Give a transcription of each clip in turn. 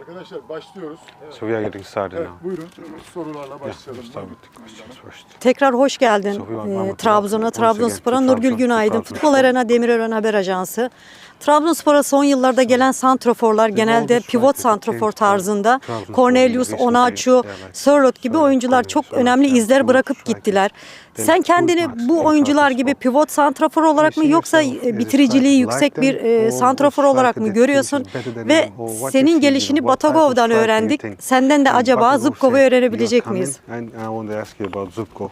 Arkadaşlar başlıyoruz. So we are getting started Evet, now. buyurun sorularla Yeah, başlayalım. we'll start with the questions first. Tekrar hoş geldin Sofi Ee, Trabzon'a. Trabzonspor'a. Nurgül Trabzon, Günaydın, Trabzonspor. Futbol Arena Demirören Haber Ajansı. Trabzonspor'a son yıllarda gelen santroforlar genelde always pivot to santrofor tarzında Trabzonspor Cornelius, recently, Onaçu, Sörloth gibi Sörloth, oyuncular çok Cornelius, önemli Sörloth, izler bırakıp strikers. gittiler. Sen kendini bu oyuncular gibi pivot santrafor olarak mı yoksa e, bitiriciliği yüksek bir e, or santrafor olarak mı görüyorsun? Ve senin gelişini Batagov'dan öğrendik. Senden de acaba Zubkov'u öğrenebilecek "You are miyiz? I want to ask you about Zubkov,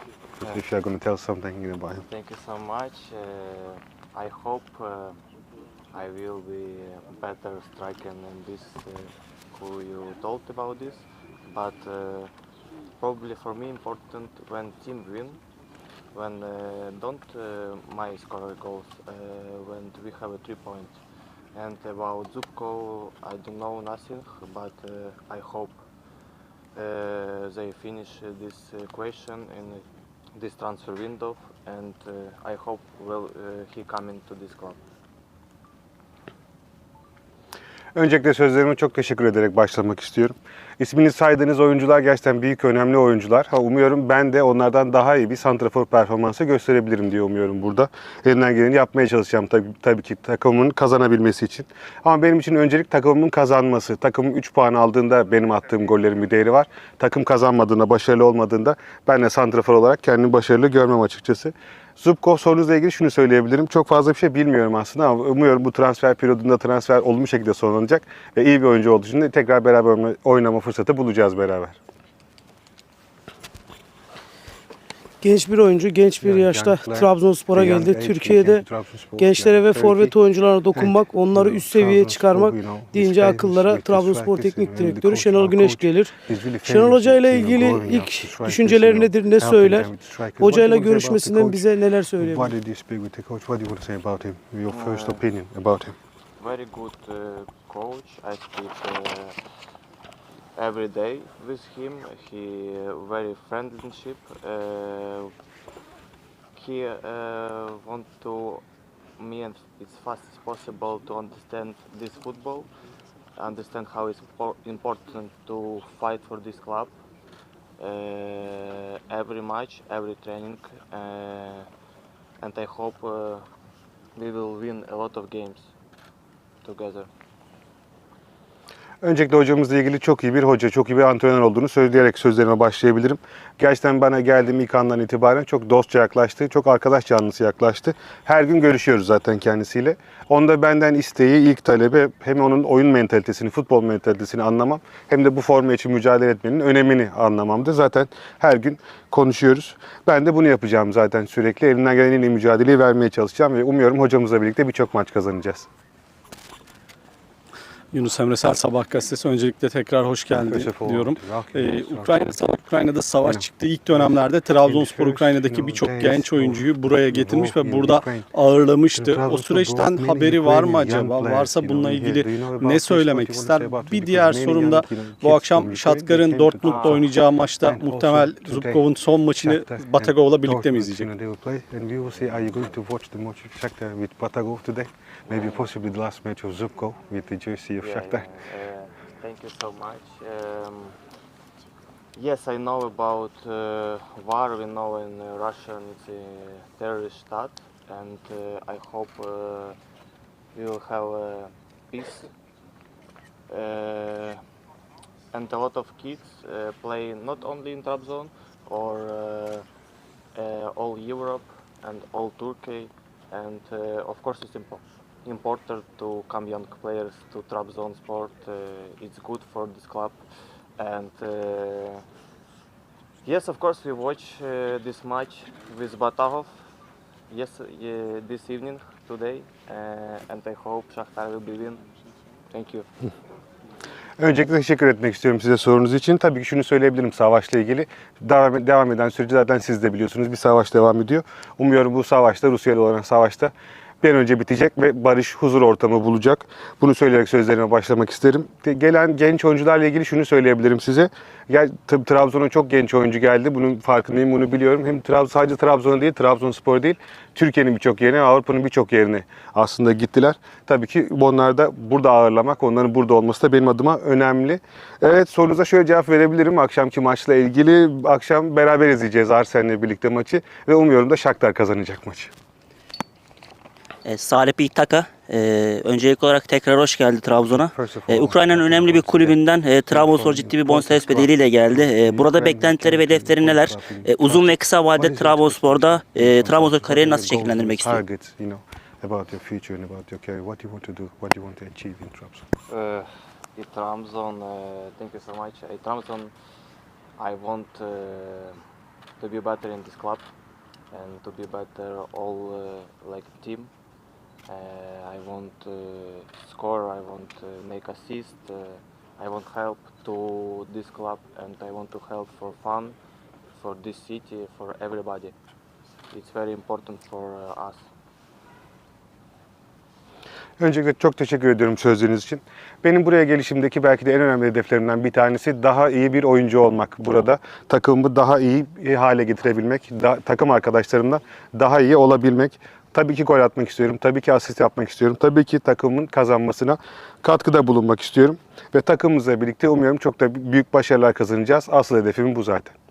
if you are going to tell something about him. Thank you so much. Uh, I hope uh, I will be better striker than this uh, who you told about this. But uh, probably for me important when team win, when uh, don't uh, my score goals, uh, when we have a three point. And about Zubko, I don't know nothing, but I hope they finish this question in this transfer window, and I hope will he come into this club. Öncelikle sözlerime çok teşekkür ederek başlamak istiyorum. İsmini saydığınız oyuncular gerçekten büyük önemli oyuncular. Ha, umuyorum ben de onlardan daha iyi bir santrafor performansı gösterebilirim diye umuyorum burada. Elimden geleni yapmaya çalışacağım tabii, tabii ki takımımın kazanabilmesi için. Ama benim için öncelik takımımın kazanması. Takımım 3 puan aldığında benim attığım gollerin bir değeri var. Takım kazanmadığında, başarılı olmadığında ben de santrafor olarak kendimi başarılı görmem açıkçası. Zubkov sorunuzla ilgili şunu söyleyebilirim. Çok fazla bir şey bilmiyorum aslında ama umuyorum bu transfer periyodunda transfer olumlu şekilde sonlanacak ve iyi bir oyuncu olduğu için de tekrar beraber oynama- fırsatı bulacağız beraber. Genç bir oyuncu, genç bir Yani yaşta Trabzonspor'a geldi. Türkiye'de gençlere ve 30. forvet oyuncularına dokunmak, onları üst seviyeye çıkarmak deyince akıllara Trabzonspor Teknik Direktörü Şenol Güneş gelir. Şenol Hoca ile ilgili ilk düşünceleri nedir, ne söyler? about the görüşmesinden bize neler söyleyebilir? Very good uh, coach. I uh, every day with him. He uh, very friendship. Uh, he uh, want to me and as fast as possible to understand this football, understand how it's important to fight for this club. Uh, every match, every training, uh, and I hope uh, we will win a lot of games together. Öncelikle hocamızla ilgili çok iyi bir hoca, çok iyi bir antrenör olduğunu söyleyerek sözlerime başlayabilirim. Gerçekten bana geldiğim ilk andan itibaren çok dostça yaklaştı, çok arkadaş canlısı yaklaştı. Her gün görüşüyoruz zaten kendisiyle. Onda benden isteği, ilk talebi hem onun oyun mentalitesini, futbol mentalitesini anlamam hem de bu forma için mücadele etmenin önemini anlamamdı. Zaten her gün konuşuyoruz. Ben de bunu yapacağım zaten sürekli. Elimden gelen en iyi mücadeleyi vermeye çalışacağım ve umuyorum hocamızla birlikte birçok maç kazanacağız. Yunus Emre Sel Sabah gazetesi öncelikle tekrar hoş geldi diyorum. Ee, Ukrayna, Ukrayna'da savaş çıktığı ilk dönemlerde Trabzonspor Ukrayna'daki birçok genç oyuncuyu buraya getirmiş ve burada ağırlamıştı. O süreçten haberi var mı acaba? Varsa bununla ilgili ne söylemek ister? Bir diğer sorum da bu akşam Şatgar'ın Dortmund'da oynayacağı maçta muhtemel Zubkov'un son maçını Batagov'la birlikte mi izleyecek? And we will see, are you going to watch the match of Shakhtar with Batagov today? Maybe possibly the last match of Zubkov with the jersey of Yeah, Shakhtar. yeah. Uh, thank you so much. Um, yes, I know about uh, war. We know in uh, Russia it's a terrorist state, and uh, I hope uh, we will have uh, peace. Uh, and a lot of kids uh, play not only in Trabzon or uh, uh, all Europe and all Turkey, and uh, of course it's important important to come young players to Trabzonspor. Uh, it's good for this club, and uh, yes, of course we watch uh, this match with Batagov. Yes, this evening today, and I hope Shakhtar will be win. Thank you. Öncelikle teşekkür etmek istiyorum size sorunuz için. Tabii ki şunu söyleyebilirim savaşla ilgili. Devam eden süreci zaten siz de biliyorsunuz. Bir savaş devam ediyor. Umuyorum bu savaşta, Rusya ile olan savaşta bir an önce bitecek ve barış, huzur ortamı bulacak. Bunu söyleyerek sözlerime başlamak isterim. Gelen genç oyuncularla ilgili şunu söyleyebilirim size. Gel, Trabzon'a çok genç oyuncu geldi. Bunun farkındayım, bunu biliyorum. Hem Trabzon, sadece Trabzon değil, Trabzonspor değil, Türkiye'nin birçok yerine, Avrupa'nın birçok yerine aslında gittiler. Tabii ki onları da burada ağırlamak, onların burada olması da benim adıma önemli. Evet sorunuza şöyle cevap verebilirim akşamki maçla ilgili. Akşam beraber izleyeceğiz Arsenal'le birlikte maçı ve umuyorum da Shakhtar kazanacak maçı. E, Salih İttaka, e, öncelikli olarak tekrar hoş geldi Trabzon'a. E, Ukrayna'nın önemli bir kulübünden e, Trabzonspor ciddi bir bonservis bedeliyle geldi. E, burada beklentileri ve hedefleri neler? E, uzun ve kısa vadede Trabzonspor'da e, Trabzonspor kariyerini nasıl şekillendirmek istiyor? Targets, you know, about your future and about your career. What do you want to do? What do you want to achieve in Trabzon? Uh, in Trabzon, uh, thank you so much. In Trabzon, I want uh, to be better in this club and to be better all uh, like team. Uh, I want to score. I want to make assist. Uh, I want help to this club and I want to help for fun, for this city, for everybody. It's very important for uh, us. Öncelikle çok teşekkür ediyorum sözleriniz için. Benim buraya gelişimdeki belki de en önemli hedeflerimden bir tanesi daha iyi bir oyuncu olmak burada. Takımımı daha iyi hale getirebilmek, da- takım arkadaşlarımla daha iyi olabilmek. Tabii ki gol atmak istiyorum, tabii ki asist yapmak istiyorum, tabii ki takımın kazanmasına katkıda bulunmak istiyorum. Ve takımımızla birlikte umuyorum çok da büyük başarılar kazanacağız. Asıl hedefim bu zaten.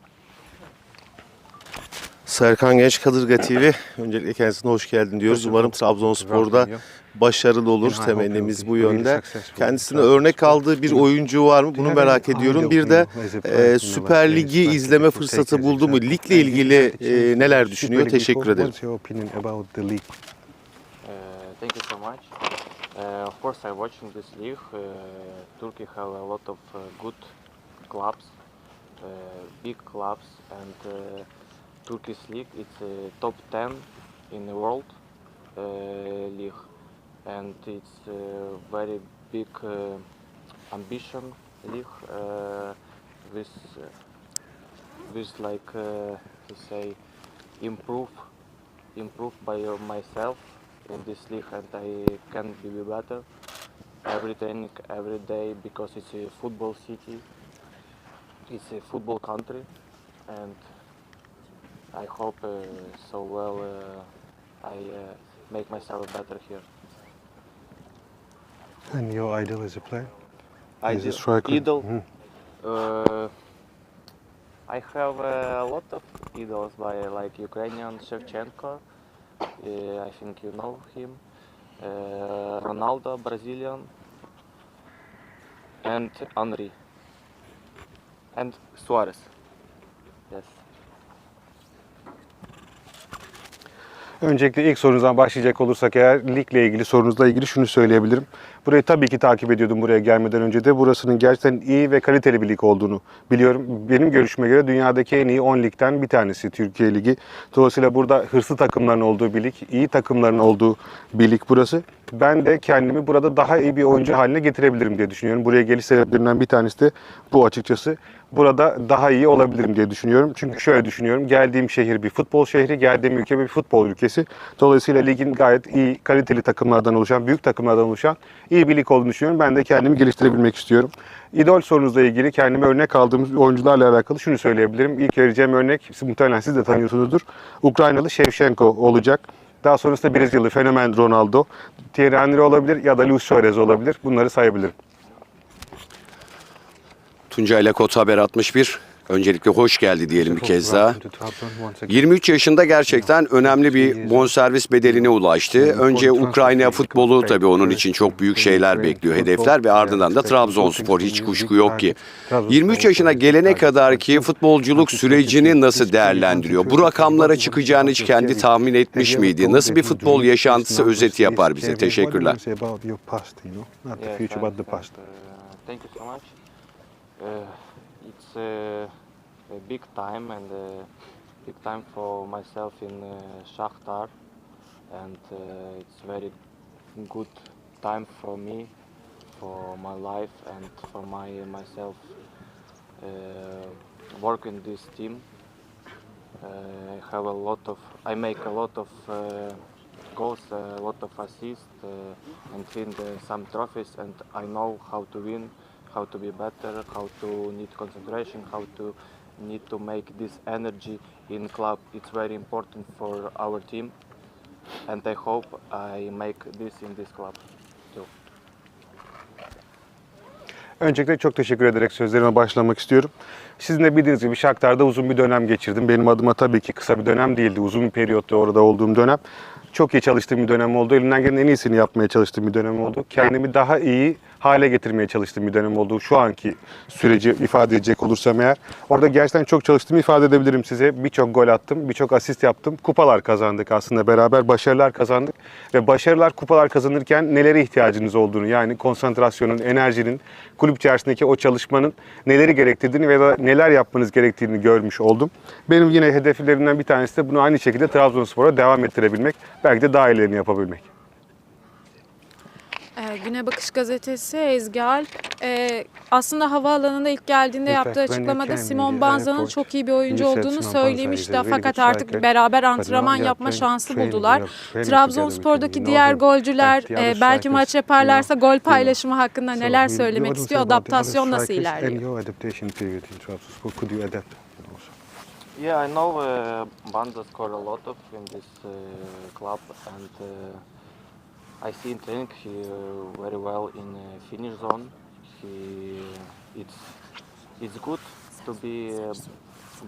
Serkan Genç Kadırga TV. Öncelikle kendisine hoş geldin diyoruz. Umarım Trabzonspor'da başarılı olur. Temennimiz bu yönde. Kendisine örnek aldığı bir oyuncu var mı? Bunu merak ediyorum. Bir de e, Süper Lig'i izleme fırsatı buldu mu? Ligle ilgili e, neler düşünüyor? Teşekkür ederim. What's your opinion about the league? Thank you so much. Uh, of course, I'm watching this league. Uh, Turkey have a lot of uh, good clubs, uh, big clubs, and uh, Turkish league it's uh, top 10 in the world uh, league, and it's uh, very big uh, ambition league uh, with with like uh, to say improve improve by myself in this league and I can be better every training every day because it's a football city it's a football country. And I hope uh, so well uh, I uh, make myself better here And your idol is a player? I As a idol Mhm. Uh, I have uh, a lot of idols by like Ukrainian Shevchenko. Uh, I think you know him. Uh, Ronaldo, Brazilian, and Henry, and Suarez. Öncelikle ilk sorunuzdan başlayacak olursak eğer ligle ilgili sorunuzla ilgili şunu söyleyebilirim. Burayı tabii ki takip ediyordum buraya gelmeden önce de. Burasının gerçekten iyi ve kaliteli bir lig olduğunu biliyorum. Benim görüşüme göre dünyadaki en iyi 10 ligden bir tanesi Türkiye Ligi. Dolayısıyla burada hırslı takımların olduğu bir lig, iyi takımların olduğu bir lig burası. Ben de kendimi burada daha iyi bir oyuncu haline getirebilirim diye düşünüyorum. Buraya geliş sebeplerimden bir tanesi de bu açıkçası. Burada daha iyi olabilirim diye düşünüyorum. Çünkü şöyle düşünüyorum. Geldiğim şehir bir futbol şehri, geldiğim ülke bir futbol ülkesi. Dolayısıyla ligin gayet iyi, kaliteli takımlardan oluşan, büyük takımlardan oluşan iyi bir lig olduğunu düşünüyorum. Ben de kendimi geliştirebilmek istiyorum. İdol sorunuzla ilgili kendime örnek aldığım oyuncularla alakalı şunu söyleyebilirim. İlk vereceğim örnek, muhtemelen siz de tanıyorsunuzdur. Ukraynalı Shevchenko olacak. Daha sonrasında Brezilyalı fenomen Ronaldo, Thierry Henry olabilir ya da Luis Suarez olabilir. Bunları sayabilirim. Tuncay ile Kod Haber 61. Öncelikle hoş geldi diyelim bir kez daha. 23 yaşında gerçekten önemli bir bonservis bedeline ulaştı. Önce Ukrayna futbolu tabii onun için çok büyük şeyler bekliyor, hedefler ve ardından da Trabzonspor hiç kuşku yok ki. 23 yaşına gelene kadar ki futbolculuk sürecini nasıl değerlendiriyor? Bu rakamlara çıkacağını hiç kendi tahmin etmiş miydi? Nasıl bir futbol yaşantısı özeti yapar bize? Teşekkürler. Uh, thank you so much. Uh, it's uh, a big time and a big time for myself in uh, Shakhtar, and uh, it's very good time for me, for my life, and for my myself uh, work in this team. Uh, I have a lot of, I make a lot of uh, goals, a lot of assists, uh, and win some trophies. And I know how to win, how to be better, how to need concentration, how to need to make this energy in club. It's very important for our team, and I hope I make this in this club too. Öncelikle çok teşekkür ederek sözlerime başlamak istiyorum. Sizin de bildiğiniz gibi Shakhtar'da uzun bir dönem geçirdim. Benim adıma tabii ki kısa bir dönem değildi. Uzun bir periyotta orada olduğum dönem. Çok iyi çalıştığım bir dönem oldu. Elimden gelen en iyisini yapmaya çalıştığım bir dönem oldu. Kendimi daha iyi hale getirmeye çalıştığım bir dönem oldu. Şu anki süreci ifade edecek olursam eğer. Orada gerçekten çok çalıştığımı ifade edebilirim size. Birçok gol attım, birçok asist yaptım. Kupalar kazandık aslında beraber. Başarılar kazandık. Ve başarılar, kupalar kazanırken nelere ihtiyacınız olduğunu yani konsantrasyonun, enerjinin, kulüp içerisindeki o çalışmanın neleri gerektirdiğini ve da neler yapmanız gerektiğini görmüş oldum. Benim yine hedeflerimden bir tanesi de bunu aynı şekilde Trabzonspor'a devam ettirebilmek. Belki de daha iyilerini yapabilmek. Ee, Güne Bakış Gazetesi Ezgi Alp. Ee, aslında havaalanında ilk geldiğinde In yaptığı açıklamada Simon Banza'nın çok iyi bir oyuncu olduğunu Banza söylemişti. Fakat artık beraber antrenman yapma şansı buldular. Trabzonspor'daki diğer golcüler e, belki maç yaparlarsa gol paylaşımı hakkında neler söylemek istiyor? Adaptasyon nasıl ilerliyor? Yeah, I know uh, Banda score a lot of in this uh, club, and uh, I see in training he very well in uh, finish zone. He it's it's good to be uh,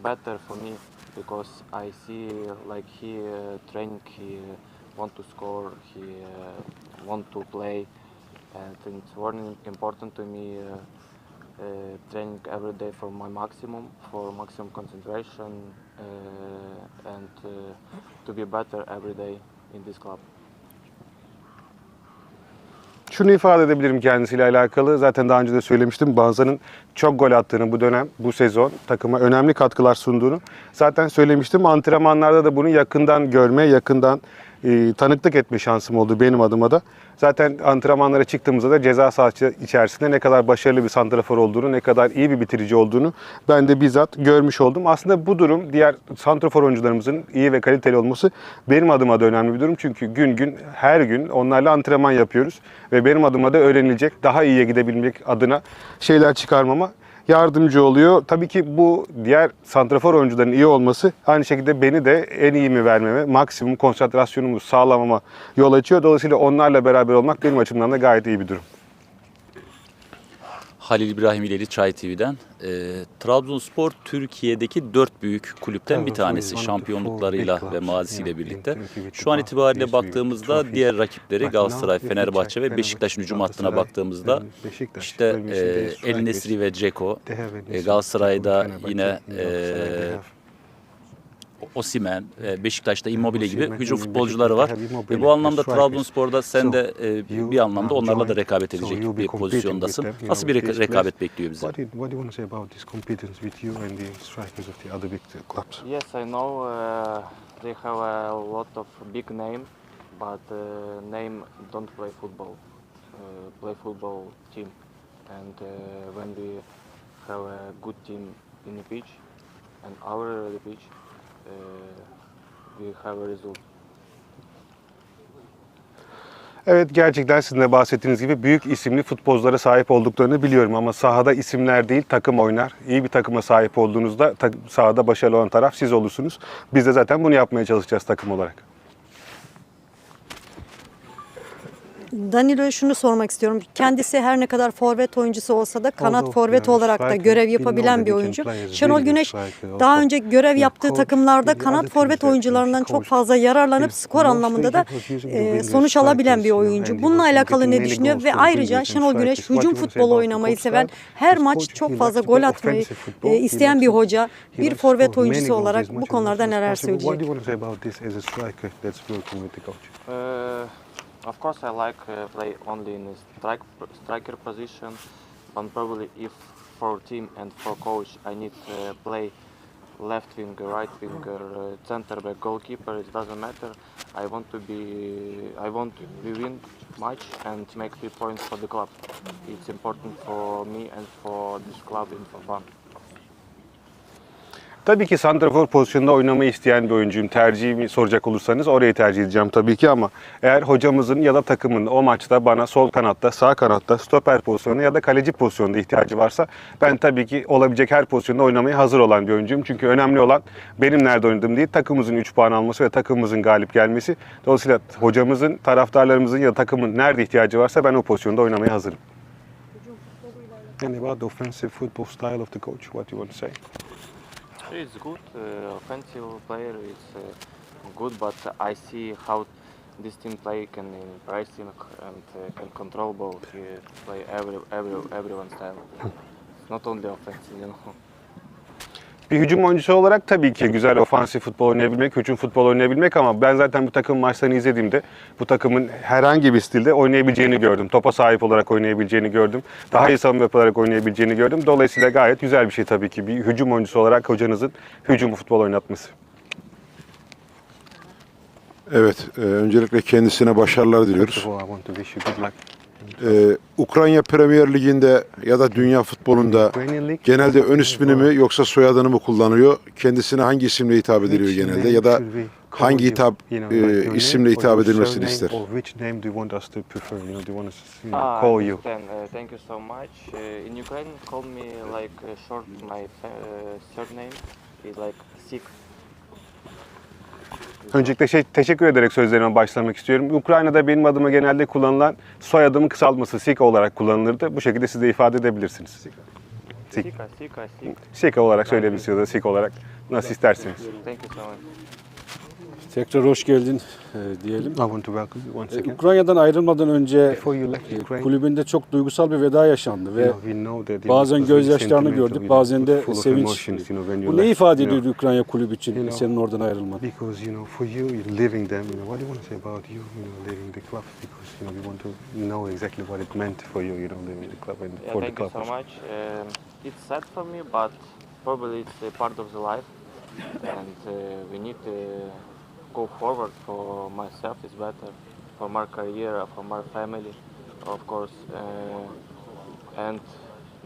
better for me because I see like he uh, training he uh, want to score, he uh, want to play, and it's very important to me. Uh, uh, training every day for my maximum, for maximum concentration, and to be better every day in this club. Şunu ifade edebilirim kendisiyle alakalı. Zaten daha önce de söylemiştim. Banza'nın çok gol attığını bu dönem, bu sezon takıma önemli katkılar sunduğunu zaten söylemiştim. Antrenmanlarda da bunu yakından görme, yakından e, tanıklık etme şansım oldu benim adıma da. Zaten antrenmanlara çıktığımızda da ceza sahası içerisinde ne kadar başarılı bir santrafor olduğunu, ne kadar iyi bir bitirici olduğunu ben de bizzat görmüş oldum. Aslında bu durum diğer santrafor oyuncularımızın iyi ve kaliteli olması benim adıma da önemli bir durum. Çünkü gün gün her gün onlarla antrenman yapıyoruz ve benim adıma da öğrenilecek, daha iyiye gidebilmek adına şeyler çıkarmama yardımcı oluyor. Tabii ki bu diğer santrafor oyuncuların iyi olması aynı şekilde beni de en iyimi vermeme, maksimum konsantrasyonumu sağlamama yol açıyor. Dolayısıyla onlarla beraber olmak benim açımdan da gayet iyi bir durum. Halil İbrahim İleri Çay TV'den. E, Trabzonspor Türkiye'deki dört büyük kulüpten bir tanesi şampiyonluklarıyla ve mazisiyle birlikte. Şu an itibariyle baktığımızda diğer rakipleri Galatasaray, Fenerbahçe ve Beşiktaş'ın hücum hattına baktığımızda işte e, El Nesri ve Ceko, e, Galatasaray'da yine e, Osimen, e, Beşiktaş'ta Immobile gibi hücum futbolcuları var. Ve bu anlamda Trabzonspor'da sen de e, bir anlamda onlarla da rekabet edecek bir pozisyondasın. Nasıl bir reka- rekabet bekliyor bizi? What do you, what do you want to say about this competence with you and the strikers of the other big clubs? Yes, I know uh, they have a lot of big name, but uh, name don't play football. Uh, play football team, and uh, when we have a good team in the pitch and our pitch, uh, we have a result. Evet gerçekten sizin de bahsettiğiniz gibi büyük isimli futbolculara sahip olduklarını biliyorum ama sahada isimler değil takım oynar. İyi bir takıma sahip olduğunuzda sahada başarılı olan taraf siz olursunuz. Biz de zaten bunu yapmaya çalışacağız takım olarak. Danilo'ya şunu sormak istiyorum. Kendisi her ne kadar forvet oyuncusu olsa da kanat forvet olarak da görev yapabilen bir oyuncu. Şenol Güneş daha önce görev yaptığı takımlarda kanat forvet that oyuncularından çok fazla yararlanıp skor anlamında da e, sonuç alabilen bir oyuncu. Bununla alakalı ne düşünüyor ve ayrıca Şenol Güneş hücum futbolu oynamayı seven, her maç çok fazla gol atmayı e, isteyen bir hoca. Bir forvet oyuncusu olarak bu konularda neler söyleyecek? Uh, of course, I like uh, play only in strike, striker position, but probably if for team and for coach I need uh, play left winger, right winger, uh, center back, goalkeeper. It doesn't matter. I want to be, I want to win match and make three points for the club. It's important for me and for this club for fun. Tabii ki santrafor pozisyonunda oynamayı isteyen bir oyuncuyum. Tercihimi soracak olursanız orayı tercih edeceğim tabii ki ama eğer hocamızın ya da takımın o maçta bana sol kanatta, sağ kanatta, stoper pozisyonu ya da kaleci pozisyonunda ihtiyacı varsa ben tabii ki olabilecek her pozisyonda oynamaya hazır olan bir oyuncuyum. Çünkü önemli olan benim nerede oynadığım değil, takımımızın 3 puan alması ve takımımızın galip gelmesi. Dolayısıyla hocamızın, taraftarlarımızın ya da takımın nerede ihtiyacı varsa ben o pozisyonda oynamaya hazırım. And about the offensive football style of the coach, what do you want to say? It's good. Uh, offensive player is uh, good, but I see how this team play can in pressing and uh, can control ball. He play every every everyone style. Not only offensive, you know. Bir hücum oyuncusu olarak tabii ki güzel ofansif futbol oynayabilmek, hücum futbol oynayabilmek ama ben zaten bu takım maçlarını izlediğimde bu takımın herhangi bir stilde oynayabileceğini gördüm. Topa sahip olarak oynayabileceğini gördüm. Daha iyi savunma yaparak oynayabileceğini gördüm. Dolayısıyla gayet güzel bir şey tabii ki bir hücum oyuncusu olarak hocanızın hücum futbol oynatması. Evet, e, öncelikle kendisine başarılar diliyoruz. First of all, I want to wish you good luck. E, Ukrayna Premier Ligi'nde ya da dünya futbolunda genelde ön ismini mi yoksa soyadını mı kullanıyor? Kendisine hangi isimle hitap ediliyor genelde ya da hangi hitap e, isimle hitap edilmesini ister? Ah, call you? Uh, thank you so much. Uh, in Ukraine, call me like short. My uh, surname is like Sik. Öncelikle şey teşekkür ederek sözlerime başlamak istiyorum. Ukrayna'da benim adıma genelde kullanılan soyadımın kısaltması Sika olarak kullanılırdı. Bu şekilde siz de ifade edebilirsiniz. Sik. Sika, Sika, Sik. Sika olarak söyleyebilirsiniz ya da Sik olarak nasıl isterseniz. Thank you so much. Tekrar hoş geldin e, diyelim. I want to welcome you once E, again. Ukrayna'dan ayrılmadan önce Before you left e, Ukraine, kulübünde çok duygusal bir veda yaşandı ve you know, bazen gözyaşlarını gördük, bazen de sevinç. emotions, you know, Bu ne ifade you know. Ukrayna kulübü için You know, senin oradan ayrılman? Because you know, for you, you're leaving them. You know, what do you want to say about you? You know, leaving the club because you know we want to know exactly what it meant for you. You know, leaving the club and Yeah, for the thank you club. so much. Um, it's sad for me, but probably it's a part of the life, and uh, we need to go forward. For myself, it's better. For my career, for my family, of course. Uh, and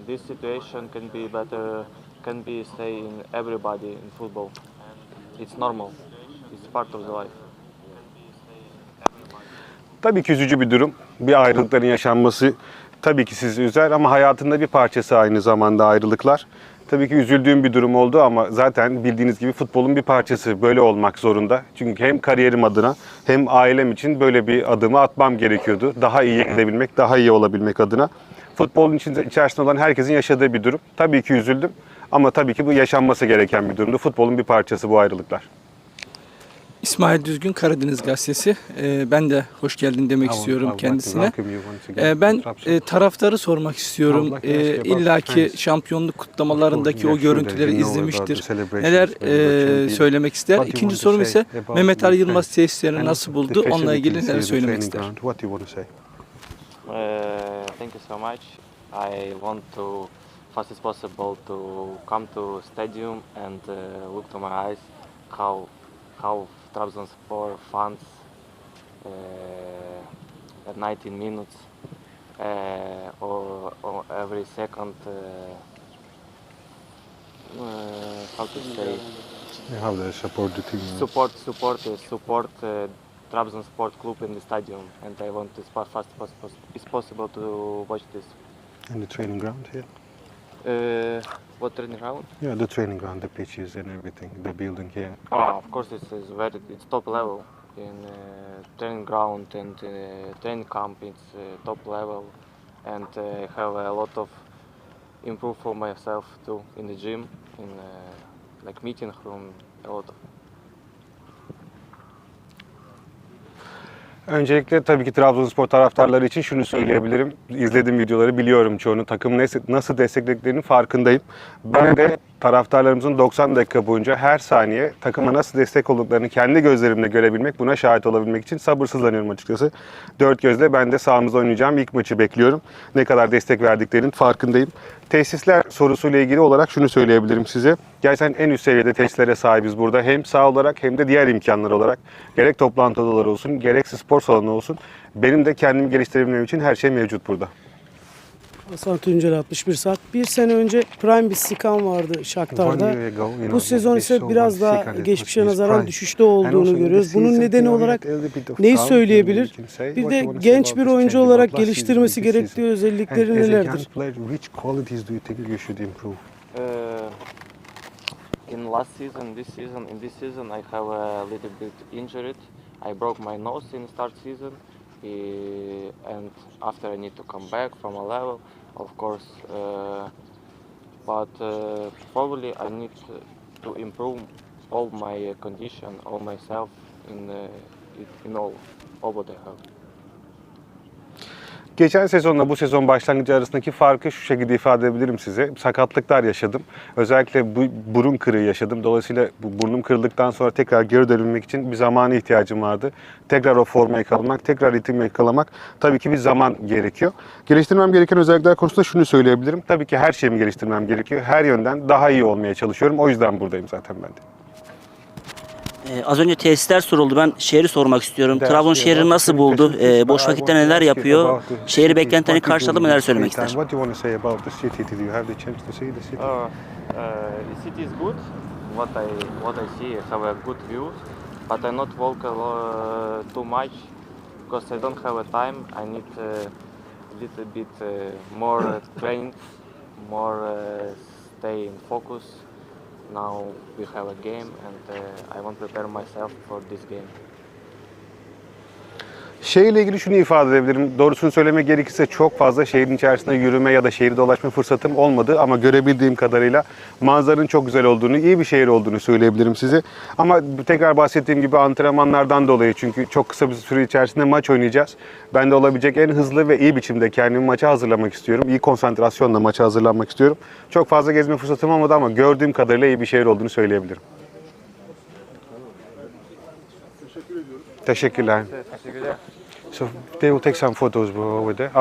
this situation can be better, can be say in everybody in football. It's normal. It's part of the life. Tabii ki üzücü bir durum. Bir ayrılıkların yaşanması tabii ki sizi üzer ama hayatında bir parçası aynı zamanda ayrılıklar. Tabii ki üzüldüğüm bir durum oldu ama zaten bildiğiniz gibi futbolun bir parçası böyle olmak zorunda. Çünkü hem kariyerim adına hem ailem için böyle bir adımı atmam gerekiyordu. Daha iyi gidebilmek, daha iyi olabilmek adına. Futbolun içinde, içerisinde olan herkesin yaşadığı bir durum. Tabii ki üzüldüm ama tabii ki bu yaşanması gereken bir durumdu. Futbolun bir parçası bu ayrılıklar. İsmail Düzgün Karadeniz Gazetesi. Ee, ben de hoş geldin demek istiyorum kendisine. Ee, ben e, taraftarı sormak istiyorum. Ee, İlla ki şampiyonluk kutlamalarındaki o görüntüleri izlemiştir. Neler e, söylemek ister? İkinci sorum ise Mehmet Ali Yılmaz tesislerini nasıl buldu? Onunla ilgili neler söylemek ister? Uh, thank you so much. I want to, fast as possible, to come to stadium and uh, look to my eyes how how Trabzonspor fans uh, at 19 minutes uh, or, or every second. Uh, uh, how to say? How they support the team. support support uh, support uh, Trabzonspor club in the stadium, and I want as fast as it's possible to watch this. in the training ground here? Uh, what training ground? Yeah, the training ground, the pitches and everything, the building here. Oh, of course, it's, it's very it's top level in uh, training ground and uh, training camp. It's uh, top level, and uh, I have a lot of improve for myself too in the gym, in uh, like meeting room, a lot of. Öncelikle tabii ki Trabzonspor taraftarları için şunu söyleyebilirim. İzlediğim videoları biliyorum çoğunu. Nasıl, nasıl desteklediklerinin farkındayım. Ben de taraftarlarımızın 90 dakika boyunca her saniye takıma nasıl destek olduklarını kendi gözlerimle görebilmek, buna şahit olabilmek için sabırsızlanıyorum açıkçası. Dört gözle ben de sahamızda oynayacağım ilk maçı bekliyorum. Ne kadar destek verdiklerinin farkındayım. Tesisler sorusuyla ilgili olarak şunu söyleyebilirim size. Gerçekten en üst seviyede tesislere sahibiz burada. Hem sağ olarak hem de diğer imkanlar olarak. Gerek toplantı odaları olsun, gerekse spor salonu olsun. Benim de kendimi geliştirebilmem için her şey mevcut burada. Hasan Tuncer 61 saat. Bir sene önce Prime bir Sikan vardı Shakhtar'da. Bu sezon ise biraz daha geçmişe nazaran düşüşte olduğunu görüyoruz. Bunun nedeni olarak neyi söyleyebilir? Bir de genç bir oyuncu olarak geliştirmesi gerektiği özellikleri nelerdir? Uh, in last season, this season, in this season, I have a little bit injured. I broke my nose in start season, uh, and after I need to come back from a level, of course. Uh, but uh, probably I need to- improve all my condition, all myself in uh, in all, what I have. Geçen sezonla bu sezon başlangıcı arasındaki farkı şu şekilde ifade edebilirim size. Sakatlıklar yaşadım. Özellikle bu burun kırığı yaşadım. Dolayısıyla bu burnum kırıldıktan sonra tekrar geri dönülmek için bir zamana ihtiyacım vardı. Tekrar o formayı yakalamak, tekrar ritmi yakalamak tabii ki bir zaman gerekiyor. Geliştirmem gereken özellikler konusunda şunu söyleyebilirim. Tabii ki her şeyimi geliştirmem gerekiyor. Her yönden daha iyi olmaya çalışıyorum. O yüzden buradayım zaten ben de. Ee, az önce tesisler soruldu. Ben şehri sormak istiyorum. Trabzon şehri nasıl buldu? Ee, boş vakitte neler yapıyor? Şehri beklentilerini karşıladı mı? Neler söylemek ister? What do you want to say about the city? Did you have the chance to see the city? Uh, uh, the city is good. What I what I see, have a good view, but I not walk a lo- too much because I don't have a time. I need a little bit uh, more uh, train, more uh, stay in focus. Now we have a game, and uh, I want to prepare myself for this game. Şehirle ilgili şunu ifade edebilirim. Doğrusunu söylemek gerekirse çok fazla şehrin içerisinde yürüme ya da şehri dolaşma fırsatım olmadı. Ama görebildiğim kadarıyla manzaranın çok güzel olduğunu, iyi bir şehir olduğunu söyleyebilirim size. Ama tekrar bahsettiğim gibi antrenmanlardan dolayı çünkü çok kısa bir süre içerisinde maç oynayacağız. Ben de olabilecek en hızlı ve iyi biçimde kendimi maça hazırlamak istiyorum. İyi konsantrasyonla maça hazırlanmak istiyorum. Çok fazla gezme fırsatım olmadı ama gördüğüm kadarıyla iyi bir şehir olduğunu söyleyebilirim. Teşekkürler. So they will take some photos with there.